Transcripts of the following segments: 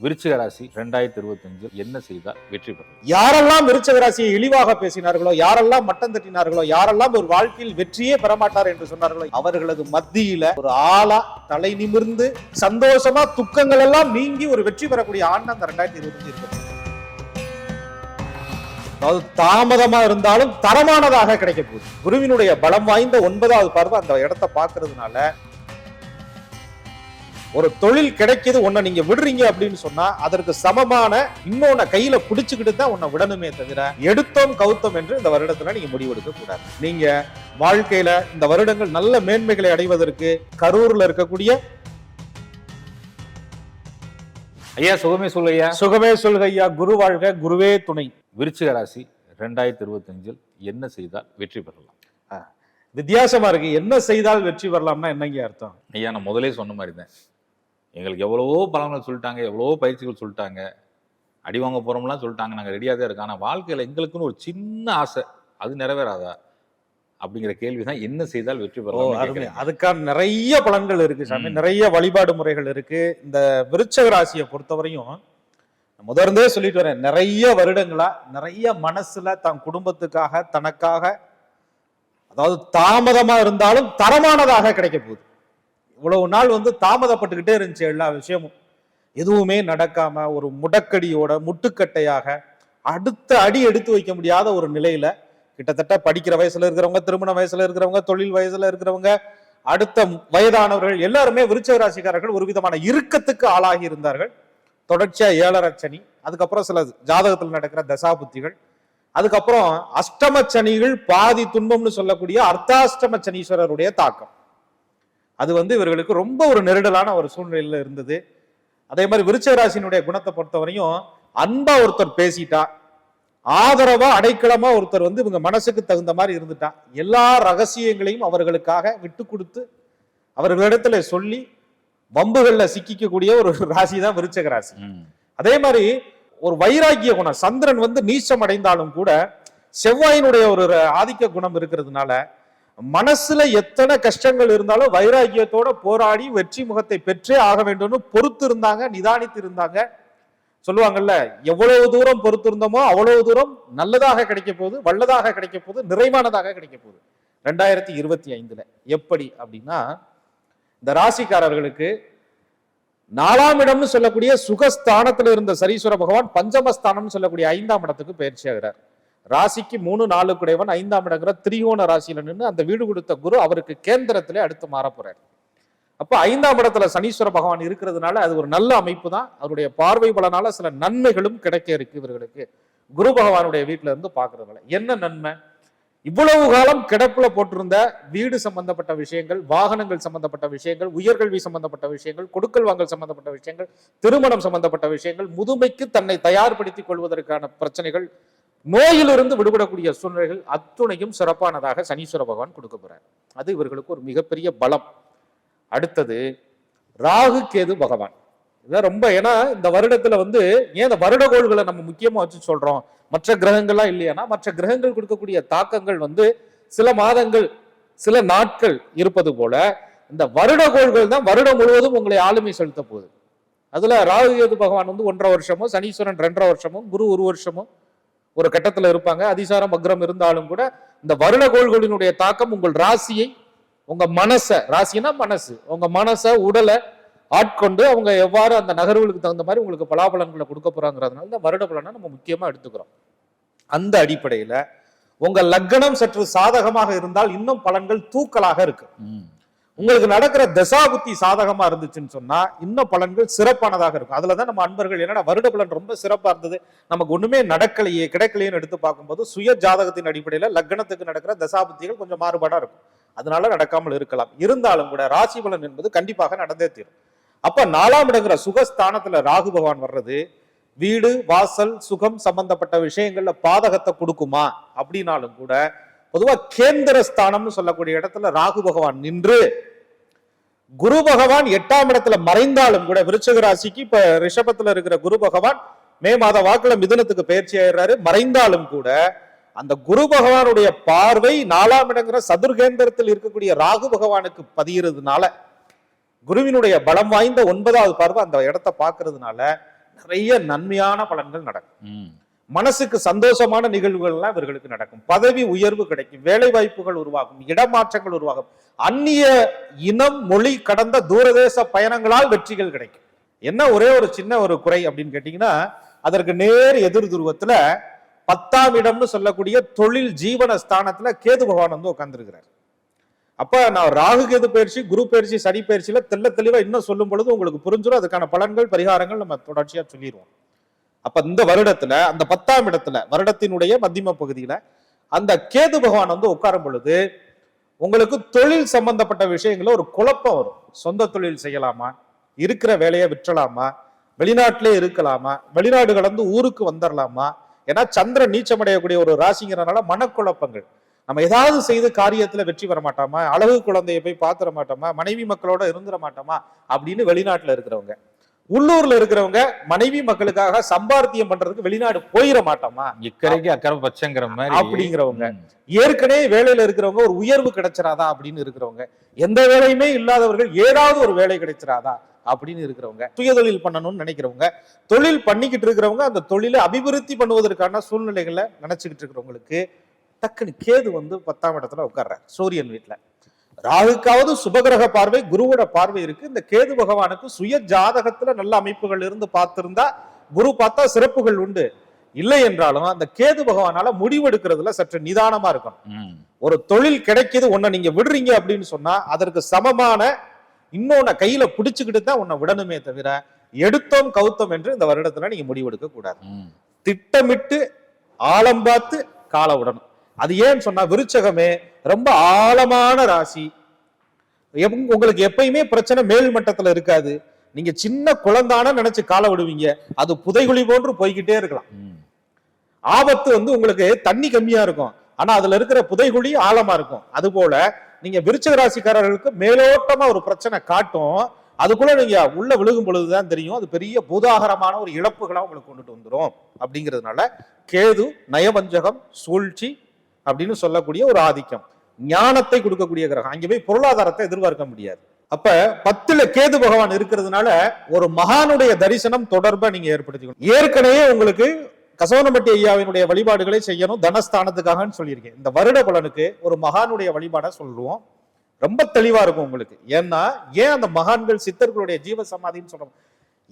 விருச்சிக ராசி ரெண்டாயிரத்தி இருபத்தஞ்சு என்ன செய்தால் வெற்றி பெறும்? யாரெல்லாம் விருச்சிக ராசியை இழிவாக பேசினார்களோ யாரெல்லாம் மட்டம் தட்டினார்களோ யாரெல்லாம் ஒரு வாழ்க்கையில் வெற்றியே பெறமாட்டார் என்று சொன்னார்களோ அவர்களது மத்தியில ஒரு ஆளா தலை நிமிர்ந்து சந்தோஷமா துக்கங்கள் எல்லாம் நீங்கி ஒரு வெற்றி பெறக்கூடிய ஆண்டு அந்த ரெண்டாயிரத்தி இருபத்தஞ்சு இருக்கு. அதாவது தாமதமா இருந்தாலும் தரமானதாக கிடைக்க போகுது. குருவினுடைய பலம் வாய்ந்த ஒன்பதாவது பார்வை அந்த இடத்தை பார்க்கறதுனால ஒரு தொழில் கிடைக்குது உன்னை நீங்க விடுறீங்க அப்படின்னு சொன்னா அதற்கு சமமான இன்னொன்னு கையில புடிச்சுக்கிட்டு தான் உன்னை விடணுமே தவிர எடுத்தோம் கவுத்தோம் என்று இந்த வருடத்துல நீங்க முடிவெடுக்க கூடாது. நீங்க வாழ்க்கையில இந்த வருடங்கள் நல்ல மேன்மைகளை அடைவதற்கு கரூர்ல இருக்கக்கூடிய ஐயா சுகமே சொல்லையா சுகமே சொல்கையா குரு வாழ்க குருவே துணை. விருச்சிக ராசி ரெண்டாயிரத்தி இருபத்தஞ்சில் என்ன செய்தால் வெற்றி பெறலாம்? வித்தியாசமா இருக்கு. என்ன செய்தால் வெற்றி பெறலாம்னா என்னங்க அர்த்தம்? ஐயா நான் முதலே சொன்ன மாதிரி தான் எங்களுக்கு எவ்வளவோ பலன்கள் சொல்லிட்டாங்க எவ்வளவோ பயிற்சிகள் சொல்லிட்டாங்க. அடி வாங்க போறோம்லாம் சொல்லிட்டாங்க நாங்கள் ரெடியாக தான் இருக்கோம். ஆனால் வாழ்க்கையில் எங்களுக்குன்னு ஒரு சின்ன ஆசை அது நிறைவேறாதா? அப்படிங்கிற கேள்வி தான் என்ன செய்தால் வெற்றி அருமை. அதுக்கான நிறைய பலன்கள் இருக்கு சாமி. நிறைய வழிபாடு முறைகள் இருக்கு. இந்த விருச்சக ராசியை பொறுத்தவரையும் முதர்ந்தே சொல்லிட்டு வரேன். நிறைய வருடங்களா நிறைய மனசுல தன் குடும்பத்துக்காக தனக்காக அதாவது தாமதமா இருந்தாலும் தரமானதாக கிடைக்க போகுது. இவ்வளவு நாள் வந்து தாமதப்பட்டுக்கிட்டே இருந்துச்சு எல்லா விஷயமும். எதுவுமே நடக்காம ஒரு முடக்கடியோட முட்டுக்கட்டையாக அடுத்த அடி எடுத்து வைக்க முடியாத ஒரு நிலையில கிட்டத்தட்ட படிக்கிற வயசுல இருக்கிறவங்க திருமண வயசுல இருக்கிறவங்க தொழில் வயசுல இருக்கிறவங்க அடுத்த வயதானவர்கள் எல்லாருமே விருச்சக ராசிக்காரர்கள் ஒரு விதமான இறுக்கத்துக்கு ஆளாகி இருந்தார்கள். தொடர்ச்சியா ஏழரை சனி அதுக்கப்புறம் சில ஜாதகத்தில் நடக்கிற தசாபுத்திகள் அதுக்கப்புறம் அஷ்டம சனிகள் பாதி துன்பம்னு சொல்லக்கூடிய அர்த்தாஷ்டம சனீஸ்வரருடைய தாக்கம். அது வந்து இவர்களுக்கு ரொம்ப ஒரு நெருடலான ஒரு சூழ்நிலையில இருந்தது அதே மாதிரி விருச்சக ராசியினுடைய குணத்தை பொறுத்தவரையும் அன்பா ஒருத்தர் பேசிட்டா ஆதரவா அடைக்கலமா ஒருத்தர் வந்து இவங்க மனசுக்கு தகுந்த மாதிரி இருந்துட்டா எல்லா ரகசியங்களையும் அவர்களுக்காக விட்டு கொடுத்து அவர்களிடத்துல சொல்லி வம்புகள்ல சிக்கிக்கக்கூடிய ஒரு ராசி தான் விருச்சக ராசி. அதே மாதிரி ஒரு வைராக்கிய குணம் சந்திரன் வந்து நீச்சம் அடைந்தாலும் கூட செவ்வாயினுடைய ஒரு ஆதிக்க குணம் இருக்கிறதுனால மனசுல எத்தனை கஷ்டங்கள் இருந்தாலும் வைராகியத்தோட போராடி வெற்றி முகத்தை பெற்றே ஆக வேண்டும்னு பொறுத்து இருந்தாங்க நிதானித்து இருந்தாங்க சொல்லுவாங்கல்ல எவ்வளவு தூரம் பொறுத்து இருந்தோமோ அவ்வளவு தூரம் நல்லதாக கிடைக்க போகுது வல்லதாக கிடைக்க போகுது நிறைவானதாக கிடைக்க போகுது. ரெண்டாயிரத்தி இருபத்தி ஐந்துல. எப்படி அப்படின்னா இந்த ராசிக்காரர்களுக்கு நாலாம் இடம்னு சொல்லக்கூடிய சுகஸ்தானத்துல இருந்த சரீஸ்வர பகவான் பஞ்சமஸ்தானம்னு சொல்லக்கூடிய ஐந்தாம் இடத்துக்கு பயிற்சி ஆகிறார். ராசிக்கு மூணு நாலு குடைவன் ஐந்தாம் இடங்கிற திரிகோண ராசியில நின்று அந்த வீடு கொடுத்த குரு அவருக்கு கேந்திரத்திலே அடுத்து மாற போறாரு. அப்போ ஐந்தாம் இடத்துல சனீஸ்வர பகவான் இருக்கிறதுனால அது ஒரு நல்ல அமைப்பு தான் அவருடைய பார்வை பலனால சில நன்மைகளும் கிடைக்க இருக்கு இவர்களுக்கு. குரு பகவானுடைய வீட்டுல இருந்து பாக்குறதுனால. என்ன நன்மை? இவ்வளவு காலம் கிடப்புல போட்டிருந்த வீடு சம்பந்தப்பட்ட விஷயங்கள் வாகனங்கள் சம்பந்தப்பட்ட விஷயங்கள் உயர்கல்வி சம்பந்தப்பட்ட விஷயங்கள் கொடுக்கல் வாங்கல் சம்பந்தப்பட்ட விஷயங்கள் திருமணம் சம்பந்தப்பட்ட விஷயங்கள் முதுமைக்கு தன்னை தயார்படுத்திக் கொள்வதற்கான பிரச்சனைகள் நோயிலிருந்து விடுபடக்கூடிய சூழ்நிலைகள் அத்துணையும் சிறப்பானதாக சனீஸ்வர பகவான் கொடுக்க போறார். அது இவர்களுக்கு ஒரு மிகப்பெரிய பலம். அடுத்தது ராகு கேது பகவான். இதான் ரொம்ப ஏன்னா இந்த வருடத்துல வந்து ஏன் இந்த வருட கோள்களை நம்ம முக்கியமா வச்சு சொல்றோம்? மற்ற கிரகங்கள்லாம் இல்லையானா மற்ற கிரகங்கள் கொடுக்கக்கூடிய தாக்கங்கள் வந்து சில மாதங்கள் சில நாட்கள் இருப்பது போல இந்த வருட கோள்கள் தான் வருடம் முழுவதும் உங்களை ஆளுமை செலுத்த போகுது. அதுல ராகு கேது பகவான் வந்து ஒன்றரை வருஷமும் சனீஸ்வரன் ரெண்டரை வருஷமும் குரு ஒரு வருஷமும் ஒரு கட்டத்துல இருப்பாங்க. அதிசாரம் வக்ரம் இருந்தாலும் கூட இந்த வருட கோள்களினுடைய தாக்கம் உங்கள் ராசியை உங்க மனசை ராசினா மனசு உங்க மனசை உடலை ஆட்கொண்டு அவங்க எவ்வாறு அந்த நகர்வுகளுக்கு தகுந்த மாதிரி உங்களுக்கு பலாபலன்களை கொடுக்க போறாங்கிறதுனால இந்த வருட பலனை நம்ம முக்கியமா எடுத்துக்கிறோம். அந்த அடிப்படையில உங்க லக்னம் சற்று சாதகமாக இருந்தால் இன்னும் பலன்கள் தூக்கலாக இருக்கு. ம். உங்களுக்கு நடக்கிற தசாபுத்தி சாதகமா இருந்துச்சுன்னு சொன்னா இன்னும் பலன்கள் சிறப்பானதாக இருக்கும். அதுலதான் நம்ம அன்பர்கள் என்னடா வருட பலன் ரொம்ப சிறப்பா இருந்தது. நமக்கு ஒண்ணுமே நடக்கலையே கிடைக்கலையேன்னு எடுத்து பார்க்கும்போது சுய ஜாதகத்தின் அடிப்படையில லக்னத்துக்கு நடக்கிற தசாபுத்திகள் கொஞ்சம் மாறுபாடா இருக்கும். அதனால நடக்காமல் இருக்கலாம். இருந்தாலும் கூட ராசி பலன் என்பது கண்டிப்பாக நடந்தே தீரும். அப்ப நாலாம் இடங்கிற சுகஸ்தானத்துல ராகு பகவான் வர்றது வீடு வாசல் சுகம் சம்பந்தப்பட்ட விஷயங்கள்ல பாதகத்தை கொடுக்குமா அப்படின்னாலும் கூட பொதுவாக கேந்திர ஸ்தானம்னு சொல்லக்கூடிய இடத்துல ராகு பகவான் நின்று குரு பகவான் எட்டாம் இடத்துல மறைந்தாலும் கூட விருச்சக ராசிக்கு இப்ப ரிஷபத்துல இருக்கிற குரு பகவான் மே மாத வாக்குல மிதுனத்துக்கு பயிற்சி ஆயிடுறாரு. மறைந்தாலும் கூட அந்த குரு பகவானுடைய பார்வை நாலாம் இடங்கிற சதுர்கேந்திரத்தில் இருக்கக்கூடிய ராகு பகவானுக்கு பதிகிறதுனால குருவினுடைய பலம் வாய்ந்த ஒன்பதாவது பார்வை அந்த இடத்தை பார்க்கறதுனால நிறைய நன்மையான பலன்கள் நடக்கும். மனசுக்கு சந்தோஷமான நிகழ்வுகள்லாம் இவர்களுக்கு நடக்கும். பதவி உயர்வு கிடைக்கும் வேலை வாய்ப்புகள் உருவாகும் இடமாற்றங்கள் உருவாகும். அந்நிய இனம் மொழி கடந்த தூரதேச பயணங்களால் வெற்றிகள் கிடைக்கும். என்ன ஒரே ஒரு சின்ன ஒரு குறை அப்படின்னு கேட்டீங்கன்னா அதற்கு நேர் எதிர் துருவத்துல பத்தாம் இடம்னு சொல்லக்கூடிய தொழில் ஜீவன ஸ்தானத்துல கேது பகவான் வந்து உட்கார்ந்துருக்கிறார். அப்ப நான் ராகு கேது பயிற்சி குரு பயிற்சி சனி பயிற்சியில தெல்ல தெளிவா இன்னும் சொல்லும் பொழுது உங்களுக்கு புரிஞ்சிடும் அதுக்கான பலன்கள் பரிகாரங்கள் நம்ம தொடர்ச்சியா சொல்லிடுவோம். அப்ப இந்த வருடத்துல அந்த பத்தாம் இடத்துல வருடத்தினுடைய மத்தியம பகுதியில அந்த கேது பகவான் வந்து உட்காரும் பொழுது உங்களுக்கு தொழில் சம்பந்தப்பட்ட விஷயங்கள ஒரு குழப்பம் வரும். சொந்த தொழில் செய்யலாமா? இருக்கிற வேலையை விற்றலாமா? வெளிநாட்டிலே இருக்கலாமா? வெளிநாடு கடந்து ஊருக்கு வந்துடலாமா ஏன்னா சந்திரன் நீச்சமடையக்கூடிய ஒரு ராசிங்கிறனால மனக்குழப்பங்கள். நம்ம ஏதாவது செய்து காரியத்துல வெற்றி பெற மாட்டோமா அழகு குழந்தையை போய் பார்த்துட மாட்டோமா? மனைவி மக்களோட இருந்துட மாட்டோமா? அப்படின்னு வெளிநாட்டுல இருக்கிறவங்க. உள்ளூர்ல இருக்கிறவங்க மனைவி மக்களுக்காக சம்பாத்தியம் பண்றதுக்கு வெளிநாடு போயிட மாட்டோமா? இக்கரைக்கு அக்கறை பச்சைங்கிற மாதிரி. அப்படிங்கிறவங்க. ஏற்கனவே வேலையில இருக்கிறவங்க ஒரு உயர்வு கிடைச்சிராதா அப்படின்னு இருக்கிறவங்க. எந்த வேலையுமே இல்லாதவர்கள் ஏதாவது ஒரு வேலை கிடைச்சிராதா அப்படின்னு இருக்கிறவங்க. சுயதொழில் பண்ணணும்னு நினைக்கிறவங்க. தொழில் பண்ணிக்கிட்டு இருக்கிறவங்க அந்த தொழிலை அபிவிருத்தி பண்ணுவதற்கான சூழ்நிலைகளை நினைச்சுக்கிட்டு இருக்கிறவங்களுக்கு டக்குன்னு கேது வந்து பத்தாம் இடத்துல உட்கார்றார். சூரியன் வீட்டுல ராகுக்காவது சுபகிரக பார்வை குருவோட பார்வை இருக்கு. இந்த கேது பகவானுக்கு சுய ஜாதகத்துல நல்ல அமைப்புகள் இருந்து பார்த்திருந்தா குரு பார்த்தா சிறப்புகள் உண்டு. இல்லை என்றாலும் அந்த கேது பகவானால முடிவெடுக்கிறதுல சற்று நிதானமா இருக்கணும். ஒரு தொழில் கிடைக்குது உன்னை நீங்க விடுறீங்க அப்படின்னு சொன்னா அதற்கு சமமான இன்னொன்ன கையில பிடிச்சுக்கிட்டு தான் உன்னை விடணுமே தவிர எடுத்தோம் கவுத்தோம் என்று இந்த வருடத்துல நீங்க முடிவெடுக்க கூடாது. திட்டமிட்டு ஆழம் பார்த்து கால விடணும் அது ஏன்னு சொன்னா விருச்சகமே ரொம்ப ஆழமான ராசி. உங்களுக்கு எப்பயுமே பிரச்சனை மேல் மட்டத்துல இருக்காது. நீங்க சின்ன குழந்தான நினைச்சு கால விடுவீங்க. அது புதைகுழி போன்று போய்கிட்டே இருக்கலாம். ஆபத்து வந்து உங்களுக்கு தண்ணி கம்மியா இருக்கும். ஆனா அதுல இருக்கிற புதைகுழி ஆழமா இருக்கும். அது போல நீங்க விருச்சக ராசிக்காரர்களுக்கு மேலோட்டமா ஒரு பிரச்சனை காட்டும். அதுக்குள்ள நீங்க உள்ள விழுகும் பொழுதுதான் தெரியும். அது பெரிய பூதாகரமான ஒரு இழப்புகளா உங்களுக்கு கொண்டுட்டு வந்துரும். அப்படிங்கிறதுனால கேது நயவஞ்சகம் சூழ்ச்சி அப்படின்னு சொல்லக்கூடிய ஒரு ஆதிக்கம். ஞானத்தை கொடுக்கக்கூடிய கிரகம். அங்கே போய் பொருளாதாரத்தை எதிர்பார்க்க முடியாது. அப்ப பத்துல கேது பகவான் இருக்கிறதுனால ஒரு மகானுடைய தரிசனம் தொடர்பை நீங்க ஏற்படுத்திக்கணும். ஏற்கனவே உங்களுக்கு கசவனம்பட்டி ஐயாவினுடைய வழிபாடுகளை செய்யணும் தனஸ்தானத்துக்காகன்னு சொல்லியிருக்கேன். இந்த வருட பலனுக்கு ஒரு மகானுடைய வழிபாடை சொல்லுவோம். ரொம்ப தெளிவா இருக்கும் உங்களுக்கு. ஏன்னா ஏன் அந்த மகான்கள் சித்தர்களுடைய ஜீவ சமாதின்னு சொல்றோம்?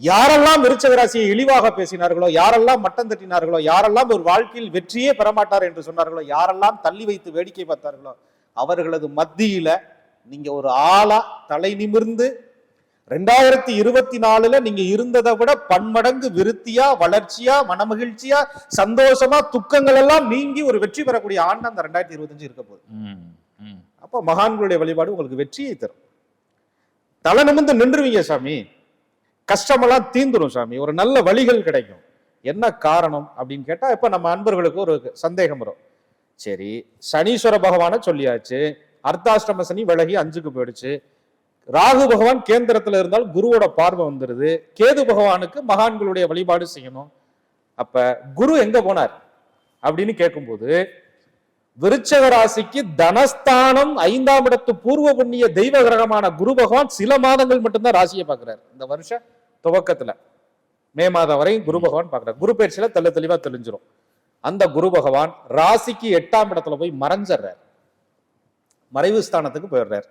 யாரெல்லாம் விருச்சக ராசியை இழிவாக பேசினார்களோ யாரெல்லாம் மட்டம் தட்டினார்களோ யாரெல்லாம் ஒரு வாழ்க்கையில் வெற்றியே பெறமாட்டார் என்று சொன்னார்களோ யாரெல்லாம் தள்ளி வைத்து வேடிக்கை பார்த்தார்களோ அவர்களது மத்தியில நீங்க ஒரு ஆளா தலை நிமிர்ந்து ரெண்டாயிரத்தி இருபத்தி நாலுல நீங்க இருந்ததை விட பன்மடங்கு விருத்தியா வளர்ச்சியா மனமகிழ்ச்சியா சந்தோஷமா துக்கங்கள் எல்லாம் நீங்கி ஒரு வெற்றி பெறக்கூடிய ஆண்டு அந்த ரெண்டாயிரத்தி இருபத்தஞ்சு இருக்க போகுது. அப்ப மகான்களுடைய வழிபாடு உங்களுக்கு வெற்றியை தரும். தலை நிமிர்ந்து நின்றுவீங்க சாமி. கஷ்டமெல்லாம் தீந்துடும் சாமி. ஒரு நல்ல வழிகள் கிடைக்கும். என்ன காரணம் அப்படின்னு கேட்டால் இப்போ நம்ம அன்பர்களுக்கு ஒரு சந்தேகம் வரும். சரி சனீஸ்வர பகவானை சொல்லியாச்சு. அர்த்தாஷ்டம சனி விலகி அஞ்சுக்கு போயிடுச்சு. ராகு பகவான் கேந்திரத்தில் இருந்தால் குருவோட பார்வை வந்துடுது கேது பகவானுக்கு மகான்களுடைய வழிபாடு செய்யணும். அப்ப குரு எங்க போனார் அப்படின்னு கேட்கும்போது விருச்சக ராசிக்கு தனஸ்தானம் ஐந்தாம் இடத்து பூர்வ புண்ணிய தெய்வ கிரகமான குரு பகவான் சில மாதங்கள் மட்டும்தான் ராசியை பார்க்கிறார். இந்த வருஷ துவக்கத்தில். மே மாதம் வரை குரு பகவான் பார்க்குறாரு. குரு பயிற்சியில் தெல்ல தெளிவாக தெளிஞ்சிரும். அந்த குரு பகவான் ராசிக்கு எட்டாம் இடத்துல போய் மறைஞ்சிடுறார் மறைவு ஸ்தானத்துக்கு போயிடுறார்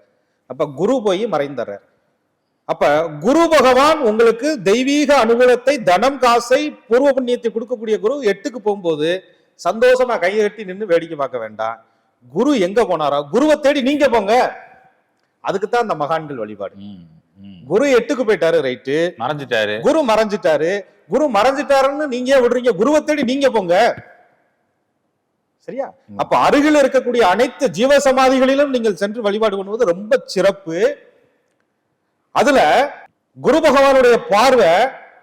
அப்போ குரு போய் மறைந்துடுறார் அப்ப குரு பகவான் உங்களுக்கு தெய்வீக அனுகூலத்தை தனம் காசை பூர்வ புண்ணியத்தை கொடுக்கக்கூடிய குரு எட்டுக்கு போகும்போது சந்தோஷமா கையை கட்டி நின்று வேடிக்கை பார்க்க வேண்டாம். குரு எங்க போனாரோ குருவை தேடி நீங்க போங்க. அதுக்கு தான் அந்த மகான்கள் வழிபாடு. குரு எட்டுக்கு போயிட்டாரு ரைட்டு மறைஞ்சிட்டாரு. குரு மறைஞ்சிட்டாரு. குரு மறைஞ்சிட்டாருன்னு நீங்க விடுறீங்க? குருவை தேடி நீங்க போங்க. சரியா. அப்ப அருகில் இருக்கக்கூடிய அனைத்து ஜீவ சமாதிகளிலும் நீங்கள் சென்று வழிபாடு பண்ணுவது ரொம்ப சிறப்பு. அதுல குரு பகவானுடைய பார்வை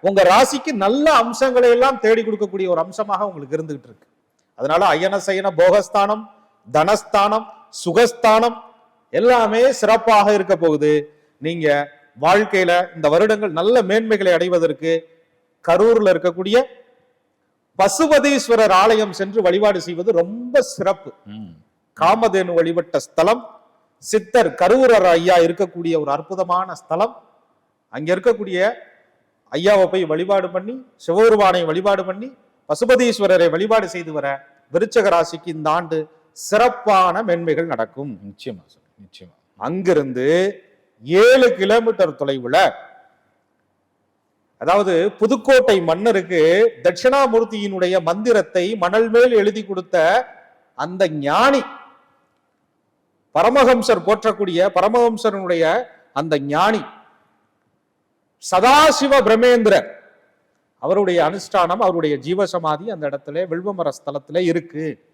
உங்க ராசிக்கு நல்ல அம்சங்களை எல்லாம் தேடி கொடுக்கக்கூடிய ஒரு அம்சமாக உங்களுக்கு இருந்துகிட்டு இருக்கு. அதனால அயன சயன போகஸ்தானம் தனஸ்தானம் சுகஸ்தானம் எல்லாமே சிறப்பாக இருக்க போகுது. நீங்க வாழ்க்கையில இந்த வருடங்கள் நல்ல மேன்மைகளை அடைவதற்கு கரூர்ல இருக்கக்கூடிய பசுபதீஸ்வரர் ஆலயம் சென்று வழிபாடு செய்வது ரொம்ப சிறப்பு. காமதேனு வழிபட்ட ஸ்தலம் சித்தர் கருவூரர் ஐயா இருக்கக்கூடிய ஒரு அற்புதமான ஸ்தலம். அங்க இருக்கக்கூடிய ஐயாவை போய் வழிபாடு பண்ணி சிவபெருமானை வழிபாடு பண்ணி பசுபதீஸ்வரரை வழிபாடு செய்து வர விருச்சக ராசிக்கு இந்த ஆண்டு சிறப்பான மென்மைகள் நடக்கும். நிச்சயமா நிச்சயமா. அங்கிருந்து ஏழு கிலோமீட்டர் தொலைவில் அதாவது புதுக்கோட்டை மன்னருக்கு தட்சிணாமூர்த்தியினுடைய மந்திரத்தை மணல் மேல் எழுதி கொடுத்த அந்த ஞானி பரமஹம்சர் போற்றக்கூடிய பரமஹம்சருடைய அந்த ஞானி சதாசிவ பிரமேந்திரர் அவருடைய அனுஷ்டானம் அவருடைய ஜீவசமாதி அந்த இடத்துல வில்வமர ஸ்தலத்துல இருக்கு.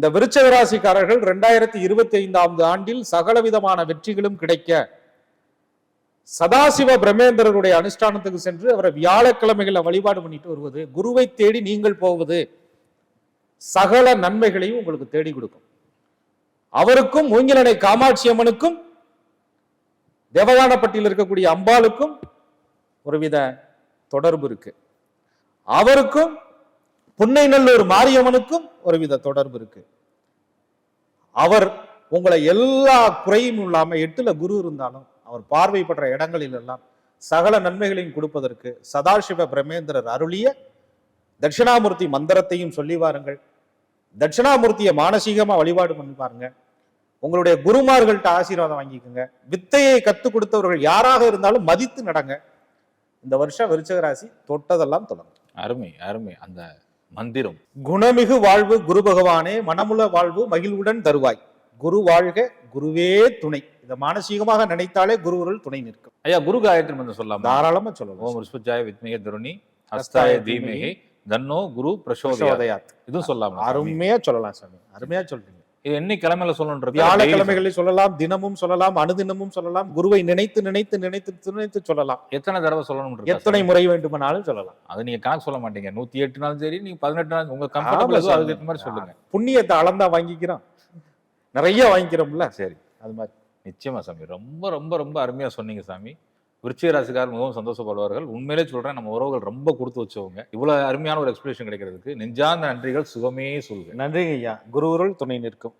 இந்த விருச்சக ராசிக்காரர்கள் ரெண்டாயிரத்தி இருபத்தி ஐந்தாம் ஆண்டில் சகல விதமான வெற்றிகளும் கிடைக்க சதாசிவ பிரமேந்திரருடைய அனுஷ்டானத்துக்கு சென்று அவரை வியாழக்கிழமைகளை வழிபாடு பண்ணிட்டு வருவது குருவை தேடி நீங்கள் போவது சகல நன்மைகளையும் உங்களுக்கு தேடி கொடுக்கும். அவருக்கும் மூங்கிலனை காமாட்சி அம்மனுக்கும் தேவதானப்பட்டியில் இருக்கக்கூடிய அம்பாளுக்கும் ஒருவித தொடர்பு இருக்கு. அவருக்கும் புன்னைநல்லூர் மாரியம்மனுக்கும் ஒருவித தொடர்பு இருக்கு. அவர் உங்களை எல்லா குறையும் இல்லாம எட்டுல குரு இருந்தாலும் அவர் பார்வைப்படுற இடங்களில் எல்லாம் சகல நன்மைகளையும் கொடுப்பதற்கு சதாசிவ பிரமேந்திரர் அருளிய தட்சிணாமூர்த்தி மந்திரத்தையும் சொல்லி வாருங்கள். தட்சிணாமூர்த்தியை மானசீகமா வழிபாடு பண்ணி பாருங்க. உங்களுடைய குருமார்கள்ட்ட ஆசீர்வாதம் வாங்கிக்கோங்க. வித்தையை கற்றுக் கொடுத்தவர்கள் யாராக இருந்தாலும் மதித்து நடங்க. இந்த வருஷம் விருச்சகராசி தொட்டதெல்லாம் தொடங்கும் அருமை அருமை. அந்த மந்திரம். குணமிகு வாழ்வு குரு பகவானே மனமுள்ள வாழ்வு மகிழ்வுடன் தருவாய். குரு வாழ்க குருவே துணை. இதை மானசீகமாக நினைத்தாலே குருவருள் துணை நிற்கும். ஐயா குரு காயத்ரி மந்திரம் சொல்லலாமா? தாராளமா சொல்லலாம். ஓம் ரிஷ்பஜாய வித்மிகே தருணி ஹஸ்தாய தீமகி தன்னோ குரு பிரசோதயா சோதயாத். இதுவும் சொல்லலாம்? அருமையா சொல்லலாம் சாமி. அருமையா சொல்றீங்க. இது என்னைக்கு கிழமையில சொல்லணுன்றது வியாழக்கிழமைகளில் சொல்லலாம் தினமும் சொல்லலாம் அனுதினமும் சொல்லலாம் குருவை நினைத்து நினைத்து நினைத்து நினைத்து சொல்லலாம். எத்தனை தடவை சொல்லணும்னு எத்தனை முறை வேண்டுமானாலும் சொல்லலாம். அது நீங்க கணக்கு சொல்ல மாட்டீங்க. நூத்தி எட்டு நாளும் சரி நீங்க பதினெட்டு நாள் உங்க கம்ஃபர்டபுள். அதுக்கு மாதிரி சொல்லுங்க. புண்ணியத்தை அளந்தா வாங்கிக்கிறோம். நிறைய வாங்கிக்கிறோம்ல. சரி அது மாதிரி. நிச்சயமா சாமி. ரொம்ப ரொம்ப ரொம்ப அருமையா சொன்னீங்க சாமி. விருச்சிக ராசிக்காரர் மிகவும் சந்தோஷப்படுவார்கள். உண்மையிலே சொல்றேன் நம்ம உறவுகள் ரொம்ப கொடுத்து வச்சவங்க. இவ்வளவு அருமையான ஒரு எக்ஸ்பிளேஷன் கிடைக்கிறதுக்கு. நெஞ்சார்ந்த நன்றிகள் சுகமே சொல்லுங்கள் நன்றிங்க ஐயா. குருவருள் துணை நிற்கும்.